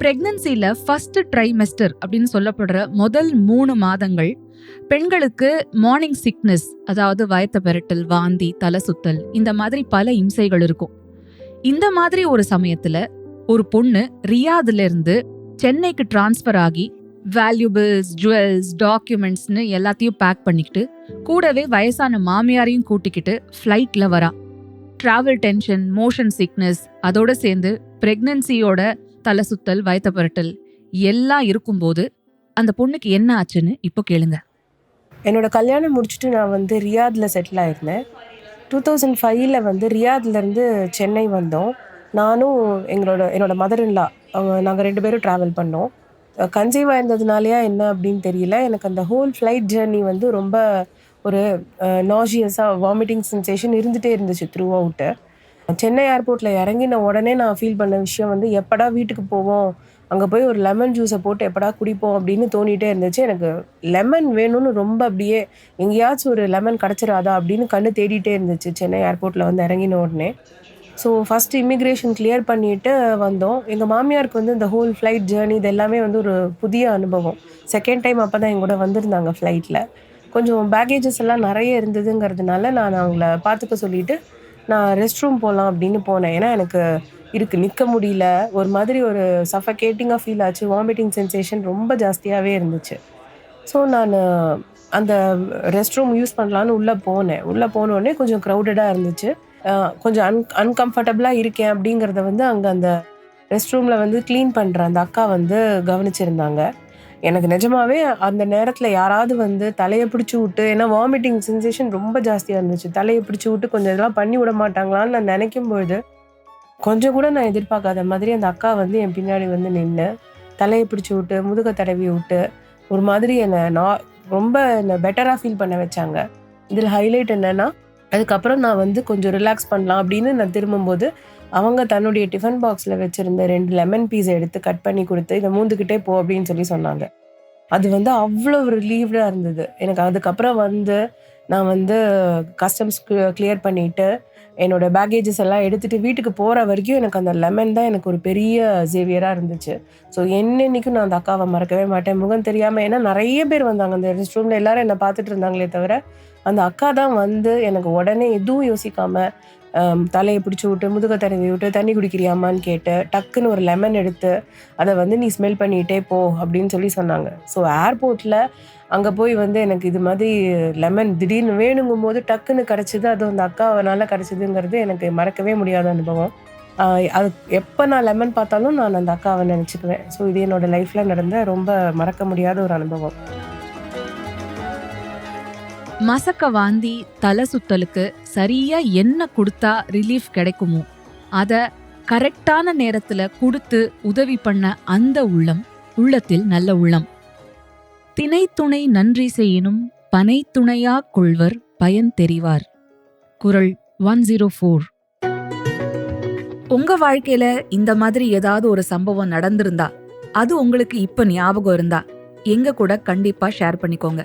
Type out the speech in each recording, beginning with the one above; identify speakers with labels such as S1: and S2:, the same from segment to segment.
S1: பிரெக்னன்சியில் first trimester அப்படின்னு சொல்லப்படுற முதல் மூணு மாதங்கள் பெண்களுக்கு மார்னிங் சிக்னஸ் அதாவது வயத்த பெரட்டல் வாந்தி தலை சுத்தல் இந்த மாதிரி பல இம்சைகள் இருக்கும். இந்த மாதிரி ஒரு சமயத்தில் ஒரு பொண்ணு ரியாதுலேருந்து சென்னைக்கு டிரான்ஸ்ஃபர் ஆகி வேல்யூபிள்ஸ் ஜுவல்ஸ் டாக்குமெண்ட்ஸ்னு எல்லாத்தையும் பேக் பண்ணிக்கிட்டு கூடவே வயசான மாமியாரையும் கூட்டிக்கிட்டு ஃப்ளைட்டில் வரா. ட்ராவல் டென்ஷன் மோஷன் சிக்னஸ் அதோடு சேர்ந்து ப்ரெக்னன்சியோட தலை சுத்தல் வயத்த புரட்டல் எல்லாம் இருக்கும்போது அந்த பொண்ணுக்கு என்ன ஆச்சுன்னு இப்போ கேளுங்க.
S2: என்னோட கல்யாணம் முடிச்சுட்டு நான் வந்து ரியாதில் செட்டில் ஆயிருந்தேன். டூ தௌசண்ட் ஃபைவ்ல வந்து ரியாத்லேருந்து சென்னை வந்தோம். நானும் எங்களோட என்னோட மதர் இன்லா நாங்கள் ரெண்டு பேரும் ட்ராவல் பண்ணோம். கன்சீவ் ஆயிருந்ததுனாலயா என்ன அப்படின்னு தெரியல. எனக்கு அந்த ஹோல் ஃப்ளைட் ஜேர்னி வந்து ரொம்ப ஒரு நாஷியஸாக வாமிட்டிங் சென்சேஷன் இருந்துகிட்டே இருந்துச்சு த்ரூ அவுட்டு சென்னை ஏர்போர்ட்டில் இறங்கின உடனே நான் ஃபீல் பண்ண விஷயம் வந்து எப்படா வீட்டுக்கு போவோம்? அங்கே போய் ஒரு லெமன் ஜூஸை போட்டு எப்படா குடிப்போம் அப்படின்னு தோணிகிட்டே இருந்துச்சு. எனக்கு லெமன் வேணும்னு ரொம்ப அப்படியே எங்கேயாச்சும் ஒரு லெமன் கிடச்சிடாதா அப்படின்னு கண்ணு தேடிட்டே இருந்துச்சு. சென்னை ஏர்போர்ட்டில் வந்து இறங்கின உடனே. ஸோ ஃபஸ்ட் இமிக்ரேஷன் கிளியர் பண்ணிட்டு வந்தோம். எங்கள் மாமியாருக்கு வந்து இந்த ஹோல் ஃப்ளைட் ஜேர்னி இது எல்லாமே வந்து ஒரு புதிய அனுபவம். செகண்ட் டைம் அப்போ தான் எங்க கூட வந்திருந்தாங்க ஃப்ளைட்டில் கொஞ்சம் பேக்கேஜஸ் எல்லாம் நிறைய இருந்ததுங்கிறதுனால நான் அவங்கள பார்த்துக்க சொல்லிட்டு நான் ரெஸ்ட் ரூம் போகலாம் அப்படின்னு போனேன். ஏன்னா எனக்கு இருக்கு நிற்க முடியல. ஒரு மாதிரி ஒரு சஃபகேட்டிங்காக ஃபீல் ஆச்சு. வாமிட்டிங் சென்சேஷன் ரொம்ப ஜாஸ்தியாகவே இருந்துச்சு. ஸோ நான் அந்த ரெஸ்ட் ரூம் யூஸ் பண்ணலான்னு உள்ளே போனேன். உள்ளே போனோடனே கொஞ்சம் க்ரௌடடாக இருந்துச்சு. கொஞ்சம் அன் அன்கம்ஃபர்டபுளாக இருக்கேன் அப்படிங்கிறத வந்து அங்கே அந்த ரெஸ்ட் ரூமில் வந்து க்ளீன் பண்ணுற அந்த அக்கா வந்து கவனிச்சிருந்தாங்க. எனக்கு நிஜமாவே அந்த நேரத்தில் யாராவது வந்து தலையை பிடிச்சி விட்டு ஏன்னா வாமிட்டிங் சென்சேஷன் ரொம்ப ஜாஸ்தியாக இருந்துச்சு. தலையை பிடிச்சி விட்டு கொஞ்சம் இதெல்லாம் பண்ணி விட மாட்டாங்களான்னு நான் நினைக்கும் பொழுது கொஞ்சம் கூட நான் எதிர்பார்க்காத மாதிரி அந்த அக்கா வந்து என் பின்னாடி வந்து நின்று தலையை பிடிச்சி விட்டு முதுக தடவி விட்டு ஒரு மாதிரி என்னை நான் ரொம்ப என்னை பெட்டராக ஃபீல் பண்ண வச்சாங்க. இதில் ஹைலைட் என்னென்னா அதுக்கப்புறம் நான் வந்து கொஞ்சம் ரிலாக்ஸ் பண்ணலாம் அப்படின்னு நான் திரும்பும்போது அவங்க தன்னுடைய டிஃபன் பாக்ஸில் வச்சுருந்த ரெண்டு லெமன் பீஸை எடுத்து கட் பண்ணி கொடுத்து இதை மூந்துக்கிட்டே போ அப்படின்னு சொல்லி சொன்னாங்க. அது வந்து அவ்வளோ ரிலீவ்டாக இருந்தது. எனக்கு அதுக்கப்புறம் வந்து நான் வந்து கஸ்டம்ஸ் கிளியர் பண்ணிவிட்டு என்னோட பேக்கேஜஸ் எல்லாம் எடுத்துகிட்டு வீட்டுக்கு போகிற வரைக்கும் எனக்கு அந்த லெமன் தான் எனக்கு ஒரு பெரிய சேவியராக இருந்துச்சு. ஸோ என்னன்னைக்கும் நான் அந்த அக்காவை மறக்கவே மாட்டேன். முகம் தெரியாமல் ஏன்னா நிறைய பேர் வந்தாங்க. அந்த ரெஸ்ட் ரூமில் எல்லோரும் என்னை பார்த்துட்டு இருந்தாங்களே தவிர அந்த அக்கா தான் வந்து எனக்கு உடனே எதுவும் யோசிக்காமல் தலையை பிடிச்சி விட்டு முதுக தடவி விட்டு தண்ணி குடிக்கிறியாமான்னு கேட்டு டக்குன்னு ஒரு லெமன் எடுத்து அதை வந்து நீ ஸ்மெல் பண்ணிகிட்டே போ அப்படின்னு சொல்லி சொன்னாங்க. ஸோ ஏர்போர்ட்டில் அங்கே போய் வந்து எனக்கு இது மாதிரி லெமன் திடீர்னு வேணுங்கும் போது டக்குன்னு கிடச்சிது அது அந்த அக்காவனால கிடச்சிதுங்கிறது எனக்கு மறக்கவே முடியாத அனுபவம். அது எப்போ நான் லெமன் பார்த்தாலும் நான் அந்த அக்காவை நினச்சிக்குவேன். ஸோ இது என்னோடய லைஃப்பில் நடந்த ரொம்ப மறக்க முடியாத ஒரு அனுபவம்.
S1: மசக்க வாந்தி தலை சுத்தலுக்கு சரியா என்ன கொடுத்தா ரிலீஃப் கிடைக்குமோ அத கரெக்டான நேரத்துல கொடுத்து உதவி பண்ண அந்த உள்ளம் உள்ளத்தில் நல்ல உள்ளம். திணைத்துணை நன்றி செய்யினும் பனை துணையா கொள்வர் பயன் தெரிவார். குரல் ஒன் ஜீரோ ஃபோர். உங்க வாழ்க்கையில இந்த மாதிரி ஏதாவது ஒரு சம்பவம் நடந்திருந்தா அது உங்களுக்கு இப்ப ஞாபகம் இருந்தா எங்க கூட கண்டிப்பா ஷேர் பண்ணிக்கோங்க.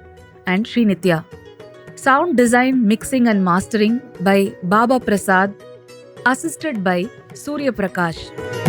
S1: and Srinitya. Sound design, mixing and mastering by Baba Prasad, assisted by Surya Prakash.